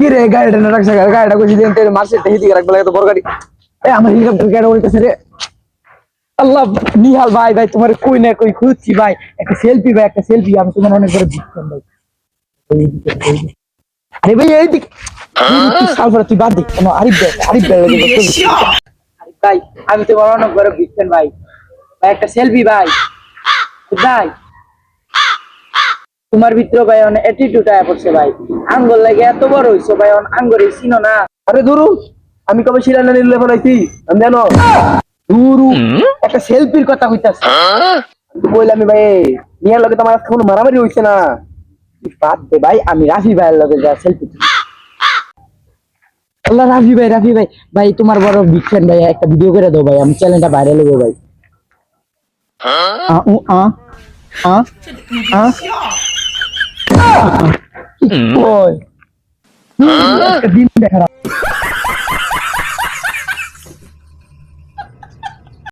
কি রে গাড়িটা না রাখছে গাড়িটা কইছি দিন তেরে মারছে তেহি দিকে রাখবে লাগে তো বড় গাড়ি এ আমার হেলিকপ্টার গাড়ি উড়তেছে রে আল্লাহ নিহাল ভাই ভাই তোমার কই না কই খুঁজছি ভাই একটা সেলফি ভাই একটা সেলফি আমি তোমার অনেক বড় দিচ্ছেন ভাই এইদিকে, এইদিকে। আরে ভাই এইদিকে সালফার তুই বাদ দিক কেন আরিফ ভাই আরিফ ভাই লাগে বসে আরিফ ভাই আমি তোমার অনেক বড় দিচ্ছেন ভাই ভাই একটা সেলফি ভাই ভাই তোমার ভিতরে ভাই অনেক অ্যাটিটিউড আয়া পড়ছে ভাই। আঙ্গুল লাগে এত বড় হইছো ভাই অন আঙ্গুরে চিনো না। আরে দুরু আমি কবে শিলানা নিলে ফেলাইছি আমি জানো। দুরু একটা সেলফির কথা কইতাছ। বললাম আমি ভাই নিয়ার লগে তোমার আজকে কোনো মারামারি হইছে না। বাদ দে ভাই আমি রাফি ভাইয়ের লগে যা সেলফি আল্লাহ রাফি ভাই রাফি ভাই। ভাই তোমার বড় বিখ্যান ভাই একটা ভিডিও করে দাও ভাই আমি চ্যানেলটা ভাইরাল হব ভাই। আ উ আ আ আ। একটা হ্যাঁ? দিন দেখা